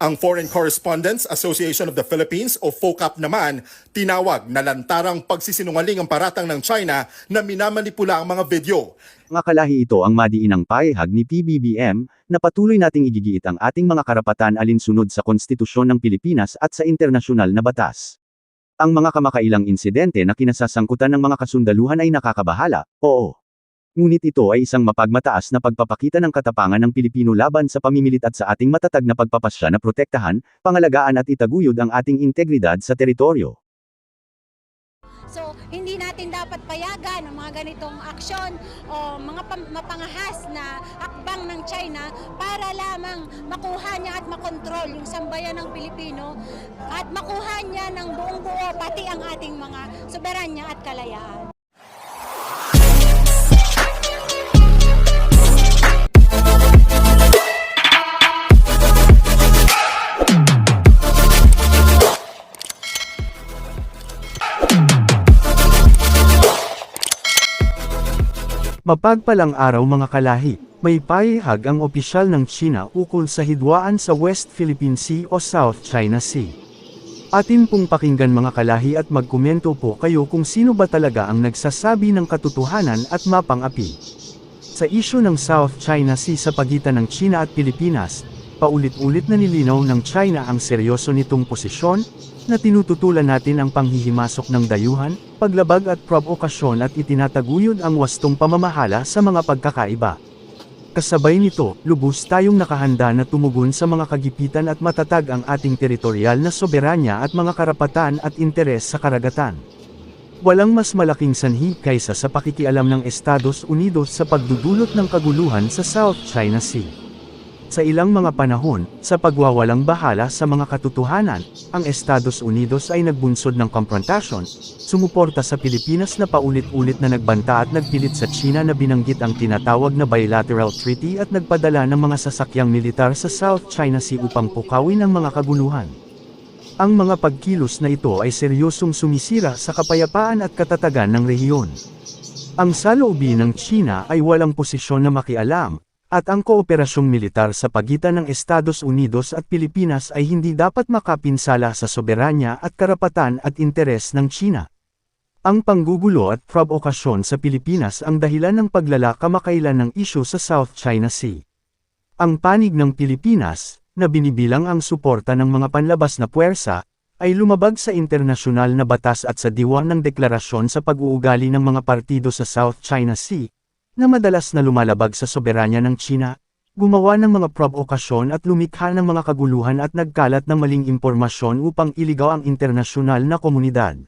Ang Foreign Correspondents Association of the Philippines o FOCAP naman, tinawag na lantarang pagsisinungaling ang paratang ng China na minamanipula ang mga video. Mga kalahi ito ang madiinang paihag ni PBBM, na patuloy nating igigiit ang ating mga karapatan alinsunod sa konstitusyon ng Pilipinas at sa internasyonal na batas. Ang mga kamakailang insidente na kinasasangkutan ng mga kasundaluhan ay nakakabahala, oo. Ngunit ito ay isang mapagmataas na pagpapakita ng katapangan ng Pilipino laban sa pamimilit at sa ating matatag na pagpapasya na protektahan, pangalagaan at itaguyod ang ating integridad sa teritoryo. So, hindi natin dapat payagan ang mga ganitong aksyon o mga mapangahas na akbang ng China para lamang makuha niya at makontrol yung sambayan ng Pilipino at makuha niya ng buong buo pati ang ating mga soberanya at kalayaan. Mapagpalang araw mga kalahi, may paihag ang opisyal ng China ukol sa hidwaan sa West Philippine Sea o South China Sea. Atin pong pakinggan mga kalahi at magkomento po kayo kung sino ba talaga ang nagsasabi ng katotohanan at mapang-api. Sa isyu ng South China Sea sa pagitan ng China at Pilipinas, paulit-ulit na nilinaw ng China ang seryoso nitong posisyon, na tinututulan natin ang panghihimasok ng dayuhan, paglabag at provokasyon at itinataguyod ang wastong pamamahala sa mga pagkakaiba. Kasabay nito, lubos tayong nakahanda na tumugon sa mga kagipitan at matatag ang ating teritorial na soberanya at mga karapatan at interes sa karagatan. Walang mas malaking sanhi kaysa sa pakikialam ng Estados Unidos sa pagdudulot ng kaguluhan sa South China Sea. Sa ilang mga panahon, sa pagwawalang bahala sa mga katotohanan, ang Estados Unidos ay nagbunsod ng konfrontasyon, sumuporta sa Pilipinas na paulit-ulit na nagbanta at nagpilit sa China na binanggit ang tinatawag na bilateral treaty at nagpadala ng mga sasakyang militar sa South China Sea upang pukawin ang mga kaguluhan. Ang mga pagkilos na ito ay seryosong sumisira sa kapayapaan at katatagan ng rehiyon. Ang saloobin ng China ay walang posisyon na makialam, at ang kooperasyong militar sa pagitan ng Estados Unidos at Pilipinas ay hindi dapat makapinsala sa soberanya at karapatan at interes ng China. Ang panggugulo at provokasyon sa Pilipinas ang dahilan ng paglala kamakailan ng isyu sa South China Sea. Ang panig ng Pilipinas, na binibilang ang suporta ng mga panlabas na puwersa, ay lumabag sa internasyonal na batas at sa diwa ng deklarasyon sa pag-uugali ng mga partido sa South China Sea, na madalas na lumalabag sa soberanya ng China, gumawa ng mga provokasyon at lumikha ng mga kaguluhan at nagkalat ng maling impormasyon upang iligaw ang internasyonal na komunidad.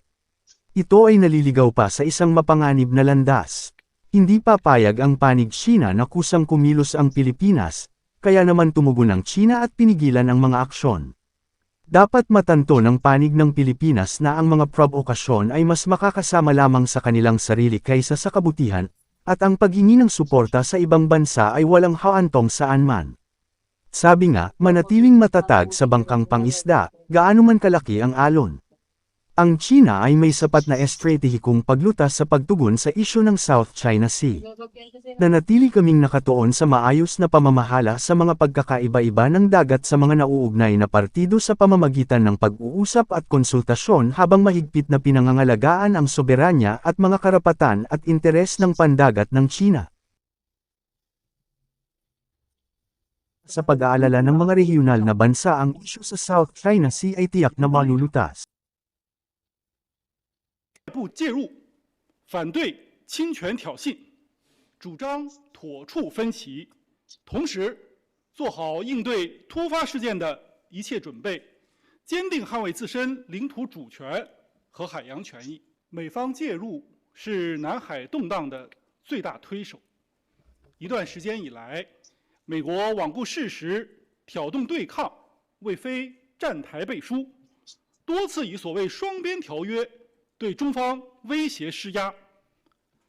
Ito ay naliligaw pa sa isang mapanganib na landas. Hindi papayag ang panig China na kusang kumilos ang Pilipinas, kaya naman tumugon ang China at pinigilan ang mga aksyon. Dapat matanto ng panig ng Pilipinas na ang mga provokasyon ay mas makakasama lamang sa kanilang sarili kaysa sa kabutihan, at ang paghingi ng suporta sa ibang bansa ay walang haantong saan man. Sabi nga, manatiling matatag sa bangkang pangisda, gaano man kalaki ang alon. Ang China ay may sapat na estratehikong paglutas sa pagtugon sa isyu ng South China Sea. Nanatili kaming nakatuon sa maayos na pamamahala sa mga pagkakaiba-iba ng dagat sa mga nauugnay na partido sa pamamagitan ng pag-uusap at konsultasyon habang mahigpit na pinangangalagaan ang soberanya at mga karapatan at interes ng pandagat ng China. Sa pag-aalala ng mga regional na bansa ang isyu sa South China Sea ay tiyak na malulutas. 不介入，反对侵权挑衅，主张妥处分歧，同时做好应对突发事件的一切准备，坚定捍卫自身领土主权和海洋权益。美方介入是南海动荡的最大推手。一段时间以来，美国罔顾事实，挑动对抗，为非站台背书，多次以所谓双边条约。对中方威胁施压，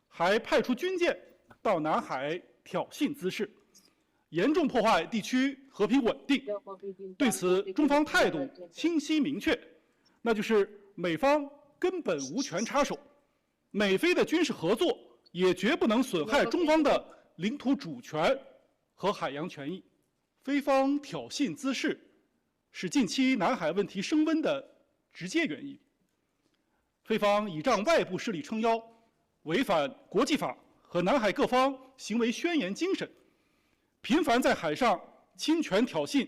还派出军舰到南海挑衅滋事，严重破坏地区和平稳定。对此，中方态度清晰明确，那就是美方根本无权插手，美菲的军事合作也绝不能损害中方的领土主权和海洋权益。菲方挑衅滋事，是近期南海问题升温的直接原因。菲方倚仗外部势力撑腰，违反国际法和南海各方行为宣言精神，频繁在海上侵权挑衅、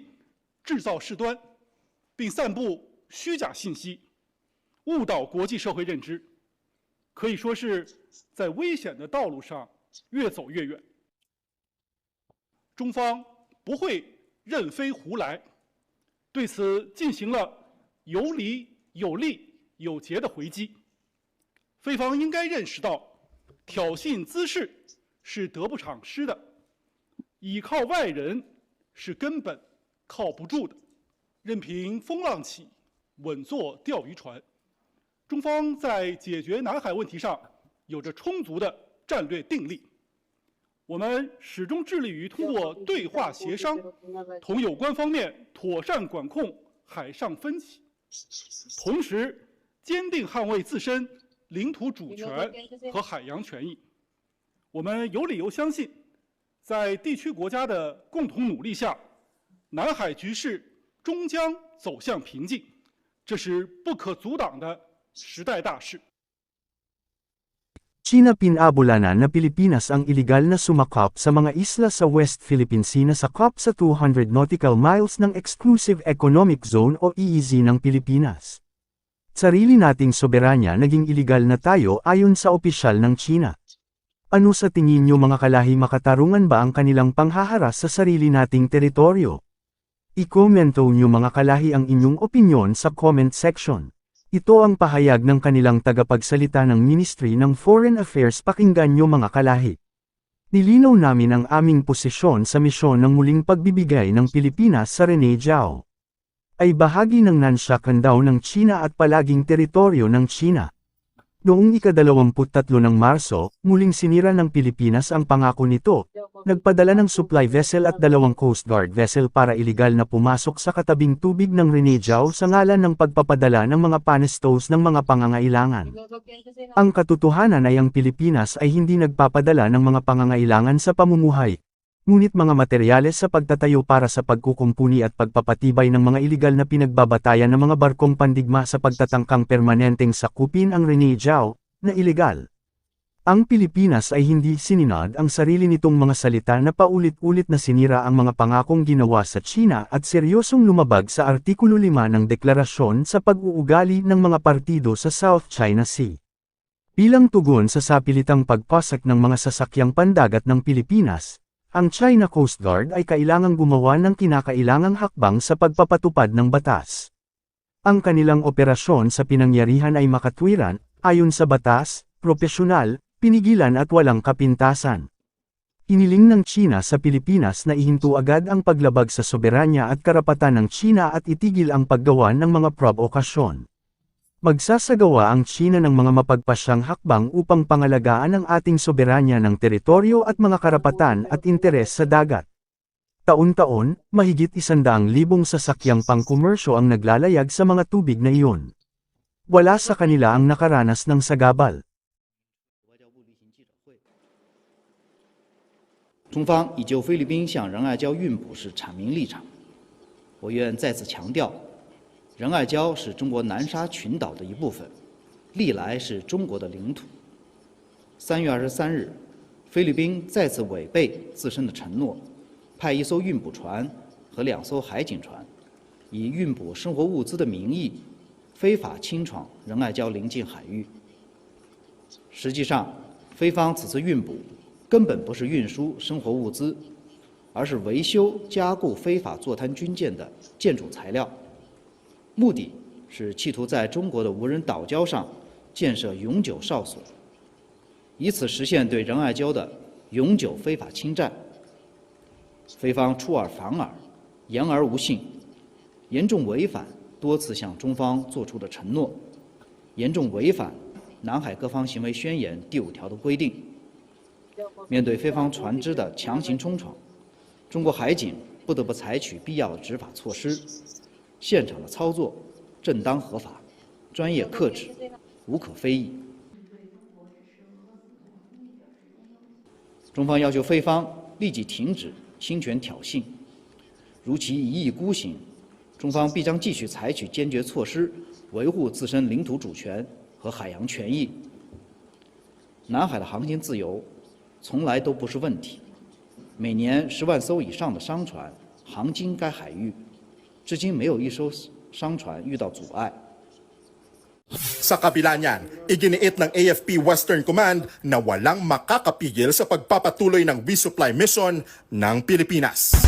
制造事端，并散布虚假信息，误导国际社会认知，可以说是在危险的道路上越走越远。中方不会任飞胡来，对此进行了有理、有利、有节的回击。菲方应该认识到，挑衅滋事是得不偿失的，倚靠外人是根本靠不住的。任凭风浪起，稳坐钓鱼船。中方在解决南海问题上有着充足的战略定力。我们始终致力于通过对话协商，同有关方面妥善管控海上分歧，同时坚定捍卫自身领土主权和海洋权益。我们有理由相信，在地区国家的共同努力下，南海局势终将走向平静，这是不可阻挡的时代大势。 China pinabulanan na Pilipinas ang iligal na sumakop sa mga isla sa West Philippine Sea na sakop sa 200 nautical miles ng Exclusive Economic Zone o EEZ ng Pilipinas. Sarili nating soberanya naging iligal na tayo ayon sa opisyal ng China. Ano sa tingin nyo mga kalahi makatarungan ba ang kanilang panghaharas sa sarili nating teritoryo? I-komento nyo mga kalahi ang inyong opinyon sa comment section. Ito ang pahayag ng kanilang tagapagsalita ng Ministry ng Foreign Affairs pakinggan nyo mga kalahi. Nilinaw namin ang aming posisyon sa misyon ng muling pagbibigay ng Pilipinas sa Rene Jiao. Ay bahagi ng Nanshakan daw ng China at palaging teritoryo ng China. Noong ikadalawamput-tatlo ng Marso, muling sinira ng Pilipinas ang pangako nito, nagpadala ng supply vessel at dalawang Coast Guard vessel para iligal na pumasok sa katabing tubig ng Renejao sa ngalan ng pagpapadala ng mga panestos ng mga pangangailangan. Ang katotohanan ay ang Pilipinas ay hindi nagpapadala ng mga pangangailangan sa pamumuhay, ngunit mga materyales sa pagtatayo para sa pagkukumpuni at pagpapatibay ng mga iligal na pinagbabatayan ng mga barkong pandigma sa pagtatangkang permanenteng sakupin ang Renejao, na iligal. Ang Pilipinas ay hindi sininad ang sarili nitong mga salita na paulit-ulit na sinira ang mga pangakong ginawa sa China at seryosong lumabag sa Artikulo 5 ng deklarasyon sa pag-uugali ng mga partido sa South China Sea. Bilang tugon sa sapilitang pagpasak ng mga sasakyang pandagat ng Pilipinas, ang China Coast Guard ay kailangang gumawa ng kinakailangang hakbang sa pagpapatupad ng batas. Ang kanilang operasyon sa pinangyarihan ay makatwiran, ayon sa batas, propesyonal, pinigilan at walang kapintasan. Hiniling ng China sa Pilipinas na ihinto agad ang paglabag sa soberanya at karapatan ng China at itigil ang paggawa ng mga provokasyon. Magsasagawa ang China ng mga mapagpasyang hakbang upang pangalagaan ang ating soberanya ng teritoryo at mga karapatan at interes sa dagat. Taon-taon, mahigit isandaang libong sasakyang pangkomersyo ang naglalayag sa mga tubig na iyon. Wala sa kanila ang nakaranas ng sagabal. 中方已就菲律宾向仁爱礁运补时阐明立场。我愿再次强调， 仁爱礁是中国南沙群岛的一部分，历来是中国的领土。三月二十三日，菲律宾再次违背自身的承诺，派一艘运补船和两艘海警船，以运补生活物资的名义，非法侵闯仁爱礁临近海域。实际上，菲方此次运补根本不是运输生活物资，而是维修加固非法坐滩军舰的建筑材料，目的是企图在中国的无人岛礁上建设永久哨所，以此实现对仁爱礁的永久非法侵占。菲方出尔反尔，言而无信，严重违反多次向中方作出的承诺，严重违反《南海各方行为宣言》第五条的规定。面对菲方船只的强行冲闯，中国海警不得不采取必要执法措施。现场的操作正当合法，专业克制，无可非议。中方要求菲方立即停止侵权挑衅，如其一意孤行，中方必将继续采取坚决措施，维护自身领土主权和海洋权益。南海的航行自由从来都不是问题，每年十万艘以上的商船航经该海域，至今没有一艘商船遇到阻碍。 Sa kabila niyan, iginiit ng AFP Western Command na walang makakapigil sa pagpapatuloy ng resupply mission ng Pilipinas.